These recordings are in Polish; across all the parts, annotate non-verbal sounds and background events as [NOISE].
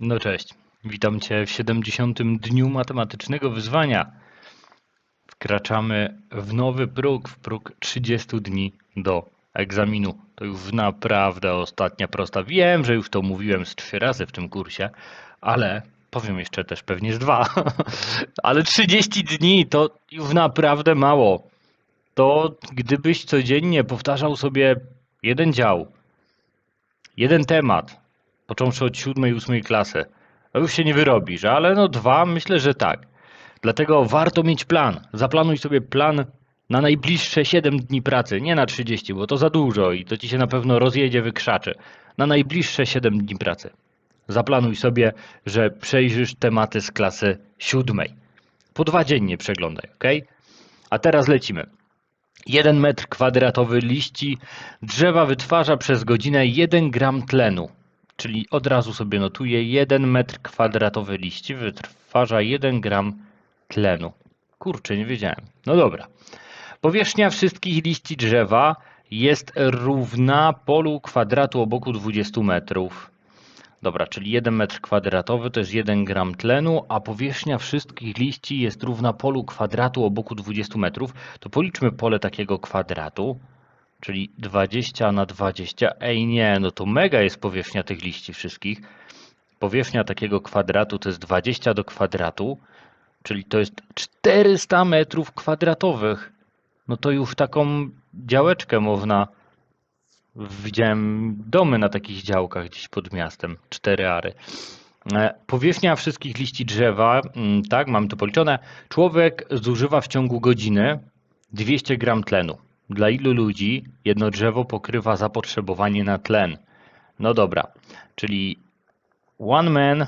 No cześć, witam Cię w 70. dniu matematycznego wyzwania. Wkraczamy w nowy próg, w próg 30 dni do egzaminu. To już naprawdę ostatnia prosta. Wiem, że już to mówiłem z trzy razy w tym kursie, ale powiem jeszcze też pewnie z dwa. [LAUGHS] ale 30 dni to już naprawdę mało. To gdybyś codziennie powtarzał sobie jeden dział, jeden temat, począwszy od siódmej, ósmej klasy. No już się nie wyrobisz, ale no dwa myślę, że tak. Dlatego warto mieć plan. Zaplanuj sobie plan na najbliższe 7 dni pracy, nie na 30, bo to za dużo i to ci się na pewno rozjedzie, wykrzaczy. Na najbliższe 7 dni pracy. Zaplanuj sobie, że przejrzysz tematy z klasy siódmej. Po dwa dziennie przeglądaj, ok? A teraz lecimy. 1 metr kwadratowy liści drzewa wytwarza przez godzinę 1 gram tlenu. Czyli od razu sobie notuję 1 metr kwadratowy liści wytwarza 1 gram tlenu. Kurczę, nie wiedziałem. No dobra. Powierzchnia wszystkich liści drzewa jest równa polu kwadratu o boku 20 metrów. Dobra, czyli 1 metr kwadratowy to jest 1 gram tlenu, a powierzchnia wszystkich liści jest równa polu kwadratu o boku 20 metrów. To policzmy pole takiego kwadratu, czyli 20 na 20. Ej nie, no to mega jest powierzchnia tych liści wszystkich. Powierzchnia takiego kwadratu to jest 20 do kwadratu, czyli to jest 400 metrów kwadratowych. No to już taką działeczkę można Widziałem domy na takich działkach gdzieś pod miastem, cztery ary. E, powierzchnia wszystkich liści drzewa, mm, tak, mam to policzone. Człowiek zużywa w ciągu godziny 200 gram tlenu. Dla ilu ludzi jedno drzewo pokrywa zapotrzebowanie na tlen? No dobra, czyli one man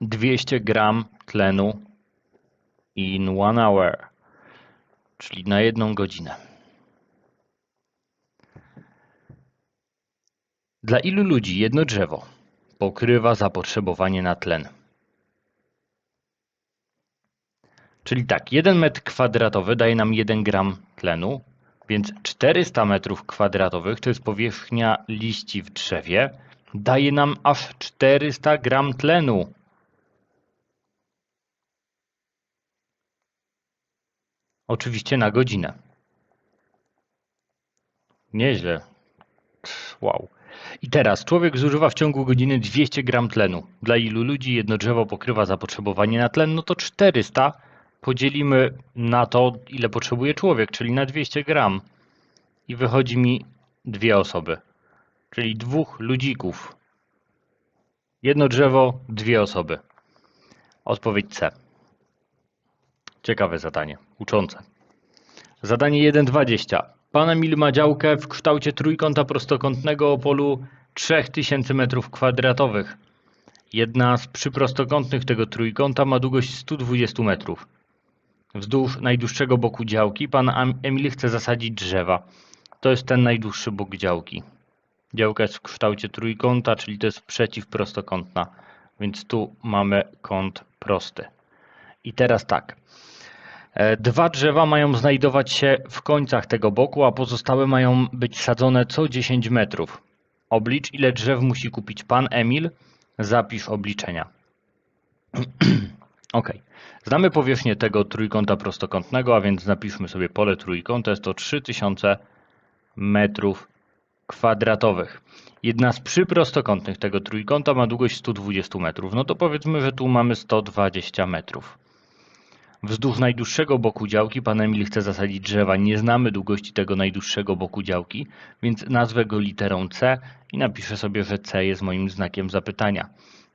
200 gram tlenu in one hour, czyli na jedną godzinę. Dla ilu ludzi jedno drzewo pokrywa zapotrzebowanie na tlen? Czyli tak, 1 metr kwadratowy daje nam 1 gram tlenu, więc 400 metrów kwadratowych to jest powierzchnia liści w drzewie, daje nam aż 400 gram tlenu. Oczywiście na godzinę. Nieźle. Wow. I teraz człowiek zużywa w ciągu godziny 200 gram tlenu. Dla ilu ludzi jedno drzewo pokrywa zapotrzebowanie na tlen? No to 400 podzielimy na to, ile potrzebuje człowiek, czyli na 200 gram. I wychodzi mi dwie osoby, czyli dwóch ludzików. Jedno drzewo, dwie osoby. Odpowiedź C. Ciekawe zadanie, uczące. Zadanie 1.20. Pan Emil ma działkę w kształcie trójkąta prostokątnego o polu 3000 m2. Jedna z przyprostokątnych tego trójkąta ma długość 120 metrów. Wzdłuż najdłuższego boku działki pan Emil chce zasadzić drzewa. To jest ten najdłuższy bok działki. Działka jest w kształcie trójkąta, czyli to jest przeciwprostokątna, więc tu mamy kąt prosty. I teraz tak. E, dwa drzewa mają znajdować się w końcach tego boku, a pozostałe mają być sadzone co 10 metrów. Oblicz, ile drzew musi kupić pan Emil. Zapisz obliczenia. [CLEARS THROAT] ok. Znamy powierzchnię tego trójkąta prostokątnego, a więc napiszmy sobie pole trójkąta. Jest to 3000 metrów kwadratowych. Jedna z przyprostokątnych tego trójkąta ma długość 120 metrów. No to powiedzmy, że tu mamy 120 metrów. Wzdłuż najdłuższego boku działki pan Emil chce zasadzić drzewa. Nie znamy długości tego najdłuższego boku działki, więc nazwę go literą C i napiszę sobie, że C jest moim znakiem zapytania.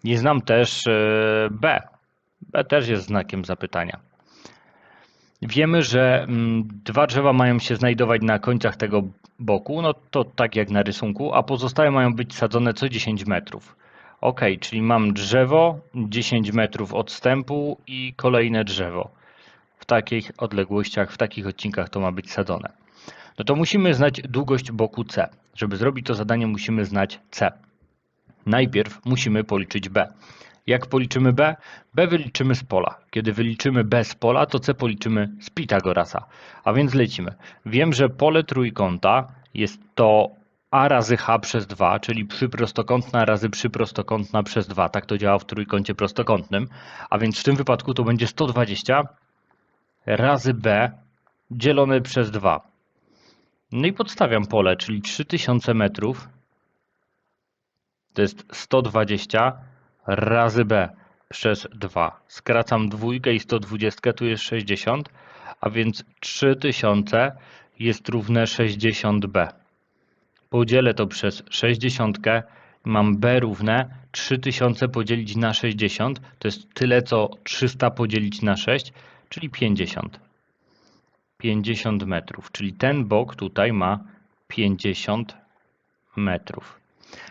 Nie znam też e, B. Też jest znakiem zapytania. Wiemy, że mm, dwa drzewa mają się znajdować na końcach tego boku, no to tak jak na rysunku, a pozostałe mają być sadzone co 10 metrów. Ok, czyli mam drzewo, 10 metrów odstępu i kolejne drzewo. W takich odległościach, w takich odcinkach to ma być sadzone. No to musimy znać długość boku C. Żeby zrobić to zadanie musimy znać C. Najpierw musimy policzyć B. Jak policzymy B? B wyliczymy z pola. Kiedy wyliczymy B z pola, to C policzymy z Pitagorasa. A więc lecimy. Wiem, że pole trójkąta jest to a razy h przez 2, czyli przyprostokątna razy przyprostokątna przez 2. Tak to działa w trójkącie prostokątnym. A więc w tym wypadku to będzie 120 razy b dzielone przez 2. No i podstawiam pole, czyli 3000 metrów to jest 120 razy b przez 2. Skracam dwójkę i 120 tu jest 60, a więc 3000 jest równe 60b. Podzielę to przez 60, mam b równe 3000 podzielić na 60, to jest tyle co 300 podzielić na 6, czyli 50. 50 metrów, czyli ten bok tutaj ma 50 metrów.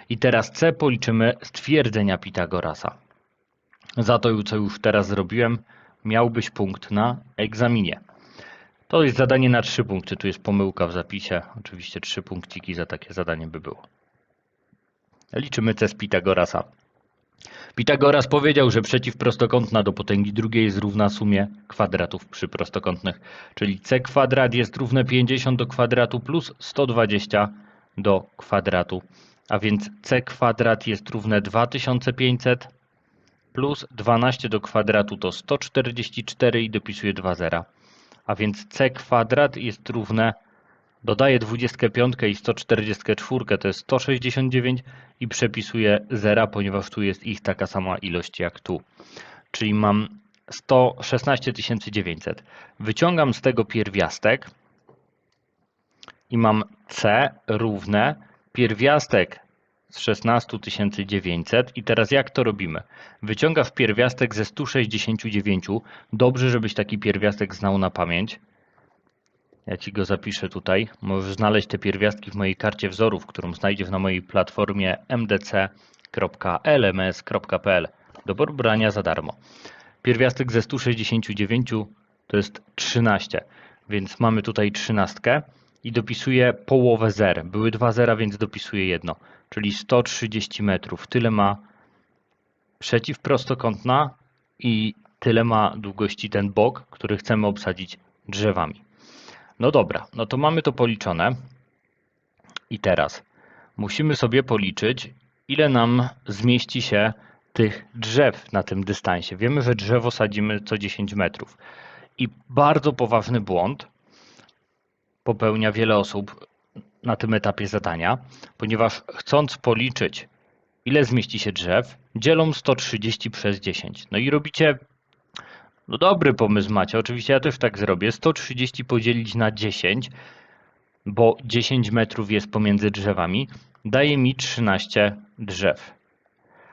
I teraz C policzymy z twierdzenia Pitagorasa. Za to, co już teraz zrobiłem, miałbyś punkt na egzaminie. To jest zadanie na trzy punkty. Tu jest pomyłka w zapisie. Oczywiście trzy punkciki za takie zadanie by było. Liczymy C z Pitagorasa. Pitagoras powiedział, że przeciwprostokątna do potęgi drugiej jest równa sumie kwadratów przyprostokątnych, czyli c kwadrat jest równe 50 do kwadratu plus 120 do kwadratu, a więc c kwadrat jest równe 2500 plus 12 do kwadratu to 144 i dopisuję 2 zera. A więc c kwadrat jest równe, dodaję 25 i 144 to jest 169 i przepisuję zera, ponieważ tu jest ich taka sama ilość jak tu. Czyli mam 116 900. Wyciągam z tego pierwiastek i mam c równe pierwiastek z 16 900 i teraz jak to robimy? Wyciągasz pierwiastek ze 169. Dobrze, żebyś taki pierwiastek znał na pamięć. Ja Ci go zapiszę tutaj. Możesz znaleźć te pierwiastki w mojej karcie wzorów, którą znajdziesz na mojej platformie mdc.lms.pl do pobrania za darmo. Pierwiastek ze 169 to jest 13, więc mamy tutaj 13 i dopisuję połowę zer. Były dwa zera, więc dopisuję jedno, czyli 130 metrów. Tyle ma przeciwprostokątna i tyle ma długości ten bok, który chcemy obsadzić drzewami. No dobra, no to mamy to policzone. I teraz musimy sobie policzyć, ile nam zmieści się tych drzew na tym dystansie. Wiemy, że drzewo sadzimy co 10 metrów. I bardzo poważny błąd popełnia wiele osób na tym etapie zadania, ponieważ chcąc policzyć, ile zmieści się drzew, dzielą 130 przez 10. No i robicie no dobry pomysł macie. Oczywiście ja też tak zrobię. 130 podzielić na 10, bo 10 metrów jest pomiędzy drzewami, daje mi 13 drzew.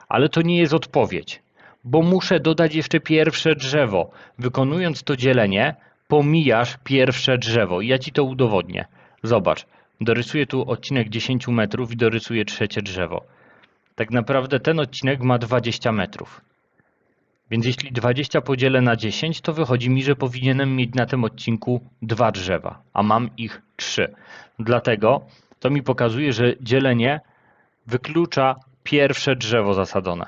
Ale to nie jest odpowiedź, bo muszę dodać jeszcze pierwsze drzewo. Wykonując to dzielenie, pomijasz pierwsze drzewo. I ja ci to udowodnię. Zobacz, dorysuję tu odcinek 10 metrów i dorysuję trzecie drzewo. Tak naprawdę ten odcinek ma 20 metrów. Więc jeśli 20 podzielę na 10, to wychodzi mi, że powinienem mieć na tym odcinku dwa drzewa, a mam ich trzy. Dlatego to mi pokazuje, że dzielenie wyklucza pierwsze drzewo zasadzone.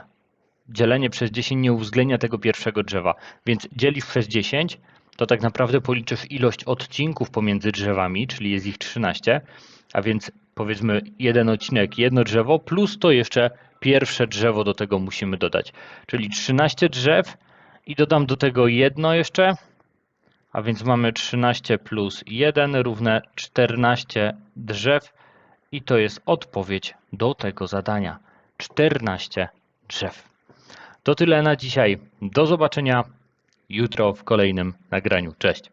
Dzielenie przez 10 nie uwzględnia tego pierwszego drzewa, więc dzielisz przez 10, to tak naprawdę policzysz ilość odcinków pomiędzy drzewami, czyli jest ich 13, a więc powiedzmy jeden odcinek, jedno drzewo, plus to jeszcze pierwsze drzewo do tego musimy dodać. Czyli 13 drzew i dodam do tego jedno jeszcze, a więc mamy 13 plus 1 równe 14 drzew i to jest odpowiedź do tego zadania. 14 drzew. To tyle na dzisiaj. Do zobaczenia jutro w kolejnym nagraniu. Cześć.